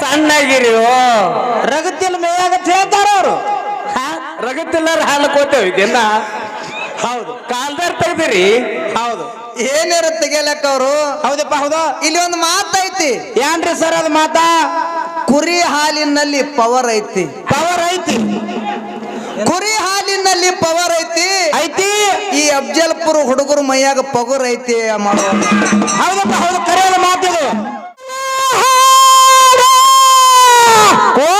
ಸಣ್ಣಗಿರಿ ರಗತಿಲ್ ಮೇಯಾಗತ್ ಹೇಳ್ತಾರ ಅವರು. ರಗತಿಲ್ಲರ ಹಾಲು ಕೋತೇವ್ ದಿನ ಹೌದು. ಕಾಲ್ದಾರ್ ತೆಗ್ದಿರಿ. ಹೌದು. ಏನೇರ ತೆಗಿಯಲಕ್ಕ ಅವರು? ಹೌದಪ್ಪ ಹೌದು. ಇಲ್ಲಿ ಒಂದು ಮಾತೈತಿ ಏನ್ರಿ ಸರ್ ಅದು ಮಾತಾ? ಕುರಿ ಹಾಲಿನಲ್ಲಿ ಪವರ್ ಐತಿ. ಪವರ್ ಐತಿ. ಕುರಿ ಹಾಲಿನಲ್ಲಿ ಪವರ್ ಐತಿ. ಐತಿ. ಈ ಅಫ್ಜಲ್ಪುರ ಹುಡುಗರು ಮೈಯಾಗ ಪಗುರ್ ಐತಿ ಮಾಡುವ ಹೌದಪ್ಪ ಹೌದು. ಕರೆಯಲ್ಲ ಮಾತಿದು. Cố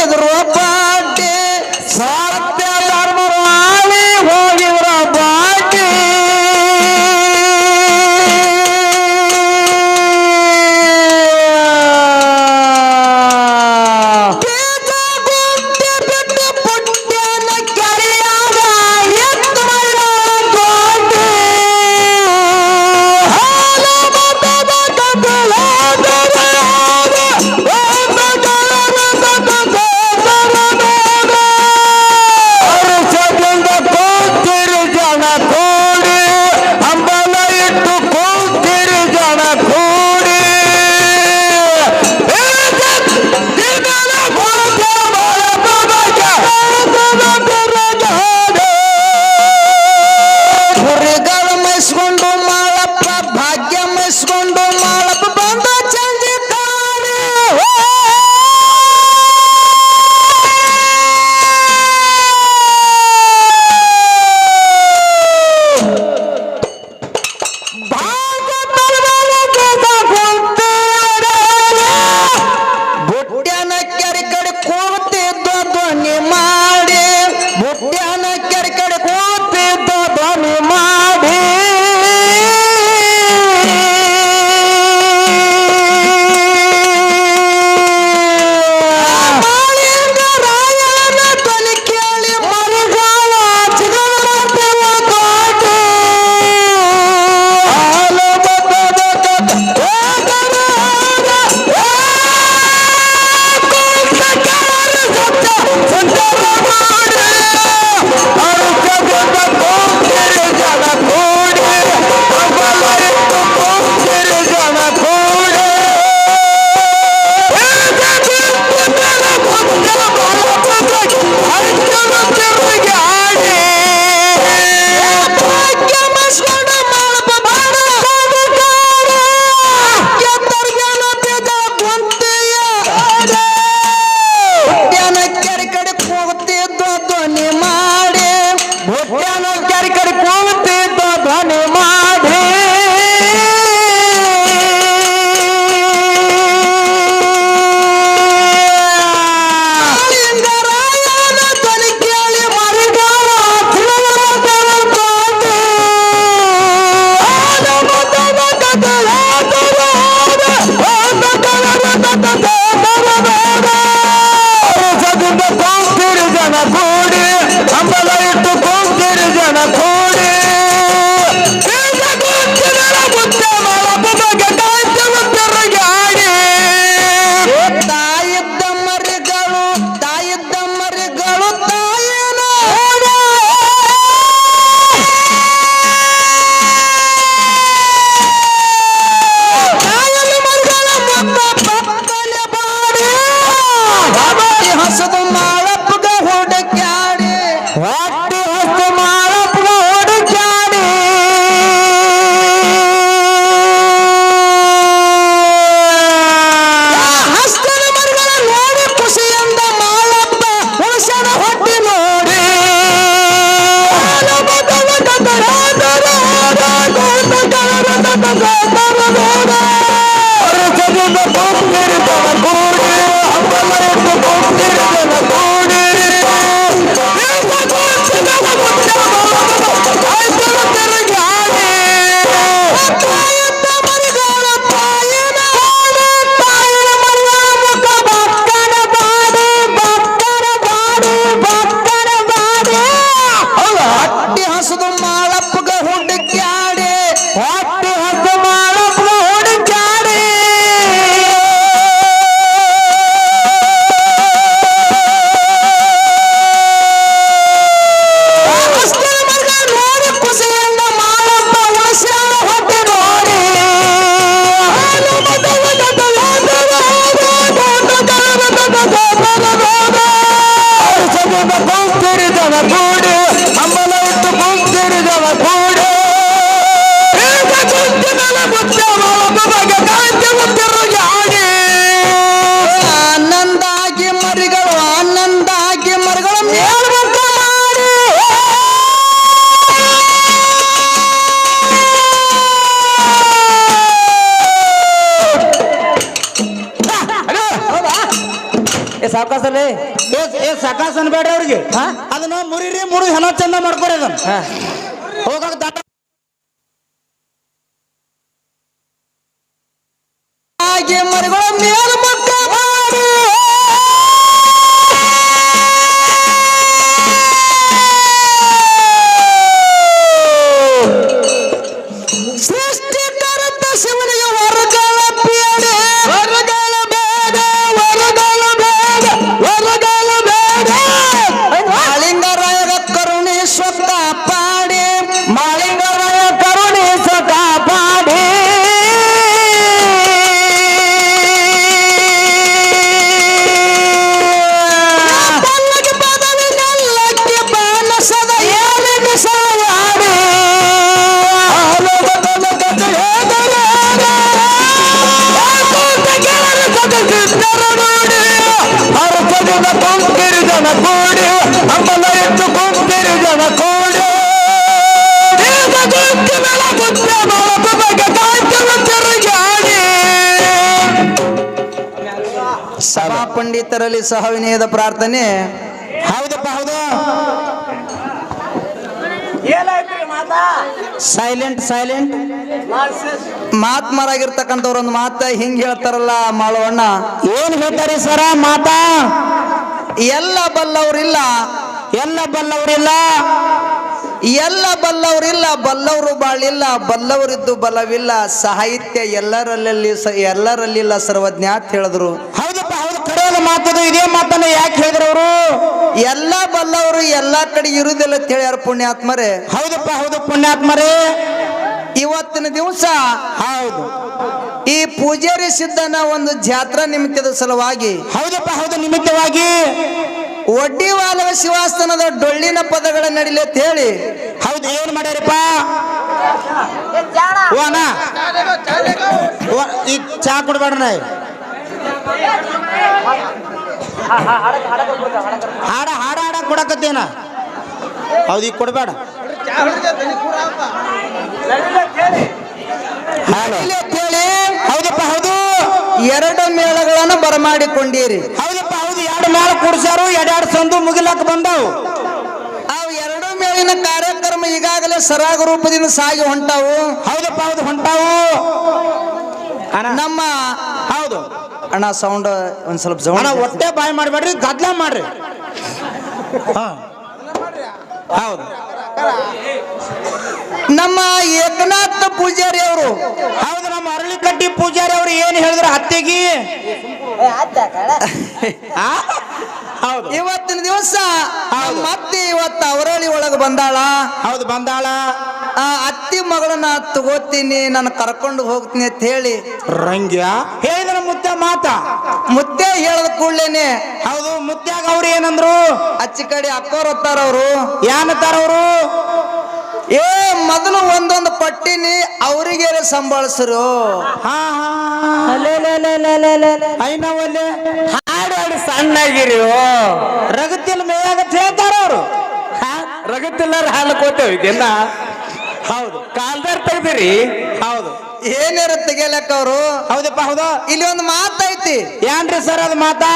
ಎದುರು ಅಪ್ಪ. ಸಾಕಾಸಲ್ಲಿ? ಏ ಅನ್ಬೇಡ ಅವ್ರಿಗೆ. ಅದನ್ನ ಮುರಿರಿ ಮುರಿ ಹೆಣ ಚಂದ ಮಾಡ್ಕೊರಿ ಅದನ್ನ. ಹೋಗಾಕ ದಾಟ ಭಕ್ತರಲ್ಲಿ ಸಹವಿನಯದ ಪ್ರಾರ್ಥನೆ. ಹೌದಪ್ಪ ಹೌದು. ಸೈಲೆಂಟ್ ಸೈಲೆಂಟ್ ಮಾತ್ಮರಾಗಿರ್ತಕ್ಕಂಥವ್ರ ಒಂದು ಮಾತ ಹಿಂಗ್ ಹೇಳ್ತಾರಲ್ಲ ಮಾಳವಣ್ಣ. ಏನ್ ಹೇಳ್ತಾರೆ ಸರ ಮಾತ? ಎಲ್ಲ ಬಲ್ಲವರಿಲ್ಲ. ಎಲ್ಲ ಬಲ್ಲವರಿಲ್ಲ. ಎಲ್ಲ ಬಲ್ಲವರಿಲ್ಲ ಬಲ್ಲವರು ಬಾಳಿಲ್ಲ ಬಲ್ಲವರಿದ್ದು ಬಲವಿಲ್ಲ. ಸಾಹಿತ್ಯ ಎಲ್ಲರಲ್ಲಿ ಎಲ್ಲರಲ್ಲಿಲ್ಲ ಸರ್ವಜ್ಞ ಅಂತ ಹೇಳಿದ್ರು. ಹೌದು ಮಾತದು ಇದೇ ಮಾತನ್ನ ಯಾಕೆ ಹೇಳಿದ್ರವರು ಅವರು? ಎಲ್ಲ ಬಲ್ಲವರು ಎಲ್ಲಾ ಕಡೆ ಇರುವುದಿಲ್ಲ ಅಂತ ಹೇಳ್ಯಾರ ಪುಣ್ಯಾತ್ಮರೇ. ಹೌದಪ್ಪ ಹೌದು ಪುಣ್ಯಾತ್ಮರೇ. ಇವತ್ತಿನ ದಿವಸ ಹೌದು. ಈ ಪೂಜಾರಿ ಸಿದ್ಧನ ಒಂದು ಜಾತ್ರಾ ನಿಮಿತ್ತದ ಸಲುವಾಗಿ ಹೌದಪ್ಪ ಹೌದು ನಿಮಿತ್ತವಾಗಿ. ಒಡ್ಡಿವಾಲವ ಶಿವಾಸ್ತನದ ಡೊಳ್ಳಿನ ಪದಗಳ ನಡಿಲೆ ಅಂತ ಹೇಳಿ. ಹೌದು ಏನ್ ಮಾಡ್ಯಾರಪ್ಪ? ಓನಾ ಈ ಚಾ ಕೊಡ್ಬೇಡ್ರ ಹಾಡ ಹಾಡ ಹಾಡ ಕೊಡಕತ್ತೇನ? ಹೌದು ಈಗ ಕೊಡಬೇಡ. ಹೌದಪ್ಪ ಹೌದು. ಎರಡು ಮೇಳಗಳನ್ನು ಬರಮಾಡಿಕೊಂಡಿರಿ. ಹೌದಪ್ಪ ಹೌದು. ಎರಡು ಮೇಳ ಕೂಡ್ಸ್ಯಾರು ಎರಡೆರಡು ಸಂದು ಮುಗಿಲಕ್ ಬಂದವು. ಅವು ಎರಡು ಮೇಳಿನ ಕಾರ್ಯಕ್ರಮ ಈಗಾಗಲೇ ಸರಾಗ ರೂಪದಿಂದ ಸಾಗಿ ಹೊಂಟಾವು. ಹೌದಪ್ಪ ಹೌದು ಹೊಂಟಾವು. ನಮ್ಮ ಹೌದು. ಅಣ್ಣ ಸೌಂಡ್ ಒಂದ್ ಸ್ವಲ್ಪ ಅಣ್ಣ ಜವಣ ಹೊಟ್ಟೆ ಬಾಯಿ ಮಾಡ್ಬೇಡ್ರಿ ಗದ್ಲ ಮಾಡ್ರಿ. ಹಾ. ಹೌದು. ನಮ್ಮ ಏಕನಾಥ ಪೂಜಾರಿ ಅವರು. ಹೌದು ನಮ್ಮ ಅರಳಿಕಟ್ಟಿ ಪೂಜಾರಿ ಅವರು ಏನು ಹೇಳಿದ್ರು ಹತ್ತೆಗಿ ಆ? ಹೌದು. ಇವತ್ತಿನ ದಿವಸ ಮತ್ತೆ ಅತ್ತಿ ಇವತ್ತು ಅವರಳಿ ಒಳಗೆ ಬಂದಾಳ. ಹೌದು ಬಂದಾಳ. ಆ ಅತ್ತಿ ಮಗಳನ್ನ ತಗೋತೀನಿ ನಾನು ಕರ್ಕೊಂಡು ಹೋಗ್ತೀನಿ ಅಂತ ಹೇಳಿ ರಂಗ್ಯ? ಹೇಳಿದ್ರ ಮುತ್ಯ ಮಾತ. ಮುದ್ದೆ ಹೇಳದ ಕೂಡ್ಲೇನೆ. ಹೌದು ಮುದ್ದೆಗ ಅವ್ರು ಏನಂದ್ರು? ಅಚ್ಚಿ ಕಡೆ ಅಕ್ಕೋರ್ ಹೊತ್ತಾರ ಅವರು. ಏನತ್ತಾರ ಅವರು? ಏ ಮೊದಲು ಒಂದೊಂದು ಪಟ್ಟಿನಿ ಅವರಿಗೆ ಸಂಭಾಳಿಸ್ರು. ಹಾ ಐನವಲ್ಲೇ ಹಾಡು ಹಾಡು ಸಣ್ಣಾಗಿರಿ. ರಗತಿಲ್ ಮೇಯಾಗತ್ ಹೇಳ್ತಾರ ಅವರು. ರಗತಿಲ್ಲಾರ ಹಾಲು ಕೋತೇವ್ ಇದೆಲ್ಲ. ಹೌದು ಕಾಲ್ದಾರ್ ತೆಗ್ದಿರಿ. ಹೌದು. ಏನಾರ ತೆಗಿಯಲಕ್ಕ ಅವರು ಹೌದಪ್ಪ ಹೌದು. ಇಲ್ಲಿ ಒಂದು ಮಾತೈತಿ. ಏನ್ರಿ ಸರ್ ಅದು ಮಾತಾ?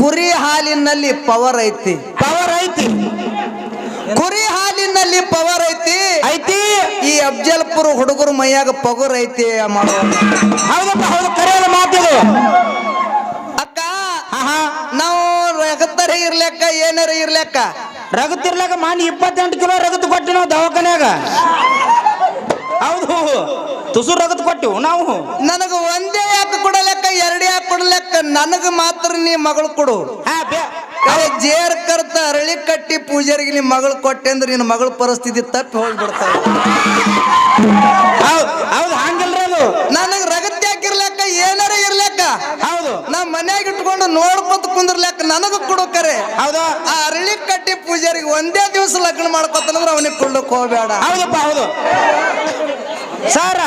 ಕುರಿ ಹಾಲಿನಲ್ಲಿ ಪವರ್ ಐತಿ. ಪವರ್ ಐತಿ. ಕುರಿ ಹಾಲಿನಲ್ಲಿ ಪವರ್ ಐತಿ. ಐತಿ. ಈ ಅಫ್ಜಲ್ಪುರ ಹುಡುಗರು ಮೈಯಾಗ ಪಗುರ್ ಐತಿ ಮಾಡೋ ಹೌದಪ್ಪ ಹೌದು ಕರೆಯಲ್ಲ ಮಾತಿದು. ಅಕ್ಕ ನಾವು ರಗತರ ಇರ್ಲಕ್ಕ ಏನಾರ ಇರ್ಲಕ್ಕ? ರಗತಿರ್ಲಕ್ಕ ಮಾನಿ ಇಪ್ಪತ್ತೆಂಟು ಕಿಲೋ ರಗತ್ ಕೊಟ್ಟಿ ನಾವು ದವಾಖಾನ್ಯಾಗ. ಹೌದು. ತುಸು ರಗದ್ ಕೊಟ್ಟು ನಾವು. ನನಗ ಒಂದೇ ಯಾಕೆ ಕೊಡಲೆಕ್ಕ ಎರಡೇ ಯಾಕೆ ಕೊಡಲಕ್ಕ ನನಗ ಮಾತ್ರ ನೀ ಮಗಳು ಕೊಡು. ಹಾ ಬೇ ಜೇರ್ ಕರ್ತ ಅರಳಿ ಕಟ್ಟಿ ಪೂಜಾರಿಗೆ ನೀ ಮಗಳು ಕೊಟ್ಟೆ ಅಂದ್ರೆ ನಿನ್ನ ಮಗಳ ಪರಿಸ್ಥಿತಿ ತಪ್ಪಿ ಹೋಗ್ಬಿಡ್ತಾವ ಹೌದು ಹೌದು ಹಂಗಿಲ್ರಿ ಅದು. ನನಗ ರಗತ್ ಯಾಕಿರ್ಲೆಕ್ಕ ಏನಾರ ಇರ್ಲಕ್ಕ? ಹೌದು. ನಾ ಮನ್ಯಾಗ ಇಟ್ಕೊಂಡು ನೋಡ್ಕೊತ ಕುಂದಿರ್ಲಕ್ಕ ನನಗ ಕೊಡು ಕರೆ. ಹೌದು? ಆ ಅರಳಿ ಕಟ್ಟಿ ಪೂಜಾರಿಗೆ ಒಂದೇ ದಿವಸ ಲಗ್ನ ಮಾಡ್ಕೊತಾನಂದ್ರ ಅವನಿಗೆ ಕೊಡ್ಲಿಕ್ಕೆ ಹೋಗ್ಬೇಡ. ಹೌದಪ್ಪ ಹೌದು. ಸಾರ?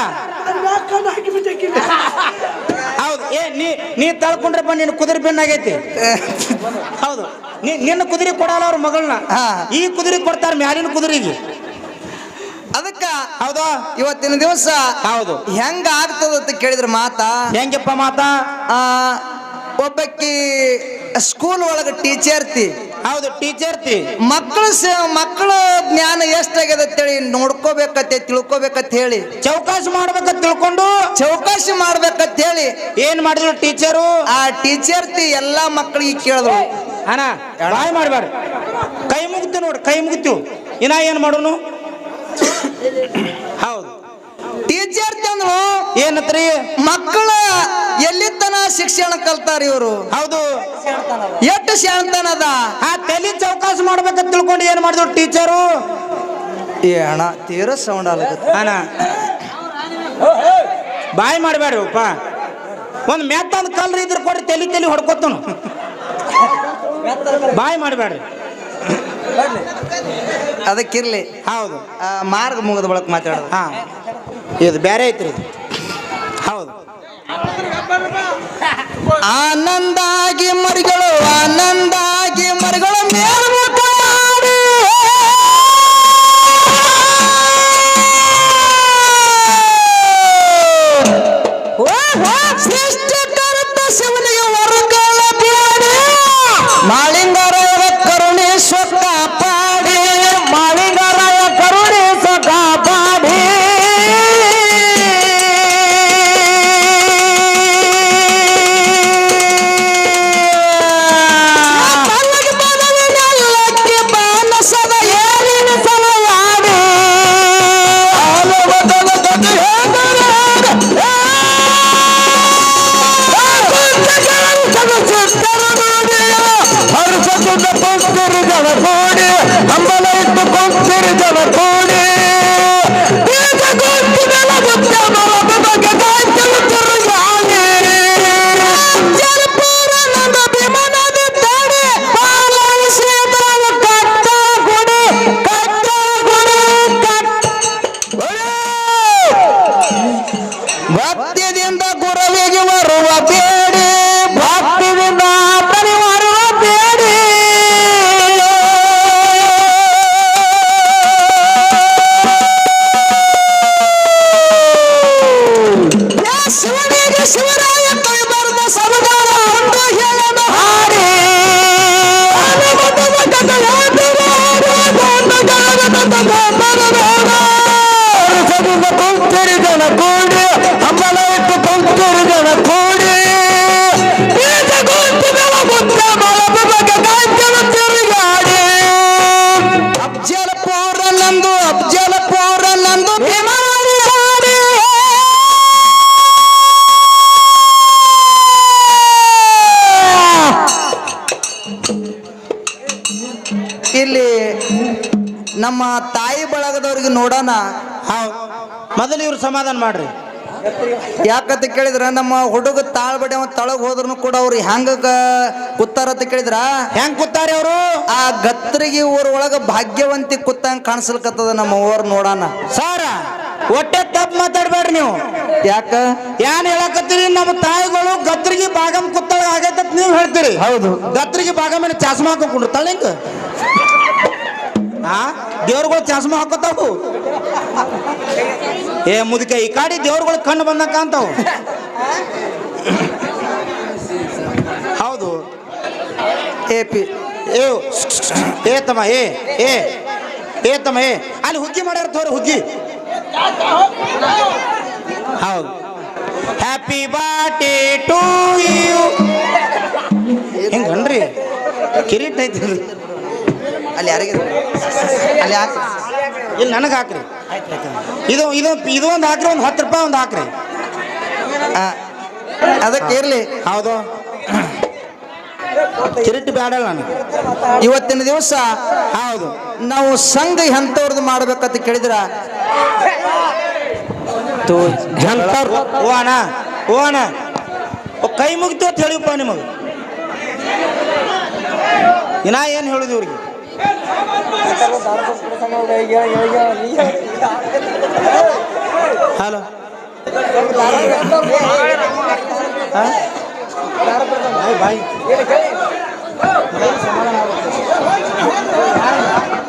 ಹೌದು. ಏ ನೀ ನೀ ತಳ್ಕೊಂಡ್ರಪ್ಪ ನಿನ್ನ ಕುದುರೆ ಬೆನ್ನಾಗೈತಿ ಹೌದು. ನೀ ನಿನ್ನ ಕುದುರೆ ಕೊಡಲ್ಲ ಅವ್ರ ಮಗಳನ್ನ. ಈ ಕುದುರೆ ಕೊಡ್ತಾರ ಮ್ಯಾಲಿನ ಕುದುರೆಗೆ. ಅದಕ್ಕ ಹೌದಾ? ಇವತ್ತಿನ ದಿವಸ ಹೌದು. ಹೆಂಗ ಆಗ್ತದ ಅಂತ ಕೇಳಿದ್ರ ಮಾತಾ? ಹೆಂಗಪ್ಪ ಮಾತಾ? ಒಬ್ಬಕ್ಕಿ ಸ್ಕೂಲ್ ಒಳಗ ಟೀಚರ್ತಿ ಹೌದು ಟೀಚರ್ ತಿ. ಮಕ್ಕಳ ಮಕ್ಕಳ ಜ್ಞಾನ ಎಷ್ಟಾಗ್ಯದ ಅಂತೇಳಿ ನೋಡ್ಕೋಬೇಕತ್ತೆ ತಿಳ್ಕೊಬೇಕಂತ ಹೇಳಿ. ಚೌಕಾಸಿ ಮಾಡ್ಬೇಕ ತಿಳ್ಕೊಂಡು? ಚೌಕಾಶಿ ಮಾಡ್ಬೇಕಂತ ಹೇಳಿ. ಏನ್ ಮಾಡಿದ್ರು ಟೀಚರು? ಆ ಟೀಚರ್ತಿ ಎಲ್ಲಾ ಮಕ್ಕಳಿಗೆ ಕೇಳಿದ್ರು. ಅಣ್ಣ ಎಳಾಯ್ ಮಾಡಬೇಡ. ಕೈ ಮುಗಿತು ನೋಡಿ ಕೈ ಮುಗಿತು. ಇನ್ನ ಏನ್ ಮಾಡೋನು? ಹೌದು. ಟೀಚರ್ತಿ ಅಂದ್ರು ಏನತ್ರಿ? ಮಕ್ಕಳ ಎಲ್ಲಿತನ ಶಿಕ್ಷಣ ಕಲ್ತಾರ ಇವರು? ಹೌದು. ಎಷ್ಟು ಶಾಂತನದ ಆ ತಲೆ ಚೌಕಾಸ್ ಮಾಡ್ಬೇಕಂತ ತಿಳ್ಕೊಂಡು ಏನ್ ಮಾಡಿದ್ರು ಟೀಚರು? ಏ ಅಣ್ಣ ತೀರ ಸೌಂಡ್ ಆಗತ್ತೆ ಅಣ್ಣ. ಬಾಯ್ ಮಾಡಬೇಡ್ರಪ್ಪ. ಒಂದು ಮೆತ್ತಂದು ಕಲ್ರಿ ಇದ್ರ ಕೊಡ್ರಿ ತಲೆ ತಲೆ ಹೊಡ್ಕೊತನು. ಬಾಯ್ ಮಾಡಬೇಡ್ರಿ. ಅದಕ್ಕಿರ್ಲಿ. ಹೌದು. ಮಾರ್ಗ ಮುಗಿದ ಬಳಕ ಮಾತಾಡೋದು. ಹಾ. ಇದು ಬೇರೆ ಐತ್ರಿ ಹೌದು. ಆನಂದಾಗಿ ಮರಿಗಳು ಆನಂದಾಗಿ ಮರಿಗಳು ಮೇಲ್ಮುಖ ನಮ್ಮ ತಾಯಿ ಬಳಗದವ್ರಿಗೆ ನೋಡೋಣ. ಹೌದು. ಮೊದಲು ಇವ್ರು ಸಮಾಧಾನ ಮಾಡ್ರಿ. ಯಾಕಂತ ಕೇಳಿದ್ರ ನಮ್ಮ ಹುಡುಗ ತಾಳ್ಬಡಿ ಅವ ತಳಗ್ ಹೋದ್ರು ಕೂಡ ಅವ್ರು ಹೆಂಗ ಕೂತಾರ ಅಂತ ಕೇಳಿದ್ರ? ಹೆಂಗ್ ಕೂತಾರೆ ಅವರು? ಆ ಗತ್ರಿಗೆ ಊರ ಒಳಗ ಭಾಗ್ಯವಂತಿ ಕೂತಂಗ್ ಕಾಣಿಸ್ಲಿಕತ್ತದ ನಮ್ಮ ಊರ್ ನೋಡೋಣ. ಸಾರ ಒಟ್ಟೆ ತಪ್ಪು ಮಾತಾಡ್ಬೇಡ್ರಿ ನೀವು. ಯಾಕ? ಏನ್ ಹೇಳಕತ್ತೀರಿ? ನಮ್ಮ ತಾಯಿಗಳು ಗತ್ರಿಗೆ ಬಾಗಮ್ ಕುತ್ತಳ ಆಗೈತ ನೀವು ಹೇಳ್ತೀರಿ. ಹೌದು. ಗತ್ರಿಗೆ ಭಾಗಮ್ ಚಾಸ್ಮಾ ಹಾಕೊಂಡ್ರು ಹಿಂಗ ಹಾ? ದೇವ್ರುಗಳು ಚಾಸ್ಮಾ ಹಾಕೋತಾವು? ಏ ಮುದುಕ, ಈ ಕಾಡಿ ದೇವ್ರುಗಳು ಕಣ್ಣು ಬಂದಂಗ ಕಾಣ್ತಾವು. ಹೌದು. ಏ ಪಿ, ಏ ಏ ತಮ್ಮ, ಏ ಏ ಏ ತಮ್ಮ, ಏ, ಅಲ್ಲಿ ಹುಗ್ಗಿ ಮಾಡ್ಯಾರ ತೋರಿ ಹುಗ್ಗಿ. ಹೌದು. ಹ್ಯಾಪಿ ಬರ್ಡೇ ಟು ಯು ಹೆಂಗನ್ರಿ ಕಿರೀಟ್ ಐತಿ ಅಲ್ಲಿ ಯಾರಿಗೆ ಅಲ್ಲಿ ಹಾಕ್ರಿ ಇಲ್ಲಿ ನನಗೆ ಹಾಕ್ರಿ. ಇದು ಇದು ಇದು ಒಂದು ಹಾಕ್ರಿ ಒಂದು ಹತ್ತು ರೂಪಾಯಿ ಒಂದು ಹಾಕ್ರಿ. ಅದಕ್ಕೆ ಇರಲಿ. ಹೌದು. ಕಿರಿಟ್ ಬೇಡಲ್ಲ ನಾನು ಇವತ್ತಿನ ದಿವಸ ಹೌದು. ನಾವು ಸಂಘ ಎಂಥವ್ರದ್ದು ಮಾಡ್ಬೇಕಂತ ಕೇಳಿದ್ರ? ಹೋಣ ಹೋಣ ಕೈ ಮುಗಿತು ಅಂತ ಹೇಳಿಪ್ಪ ನಿಮಗೆ. ಇನ್ನ ಏನು ಹೇಳುದು ಇವ್ರಿಗೆ? ಹಲೋ. ಬಾಯ್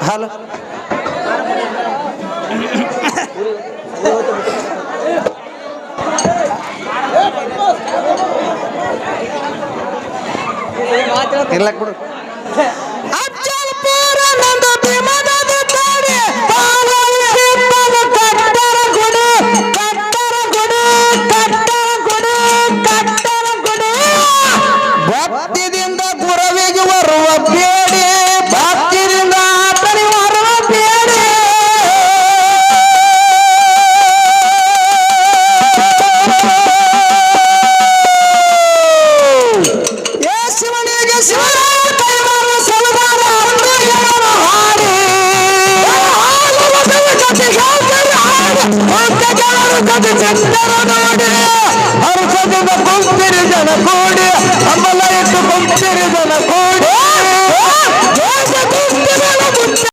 ಹಲೋ. ಇರ್ಲಕ್ ಬಿಡು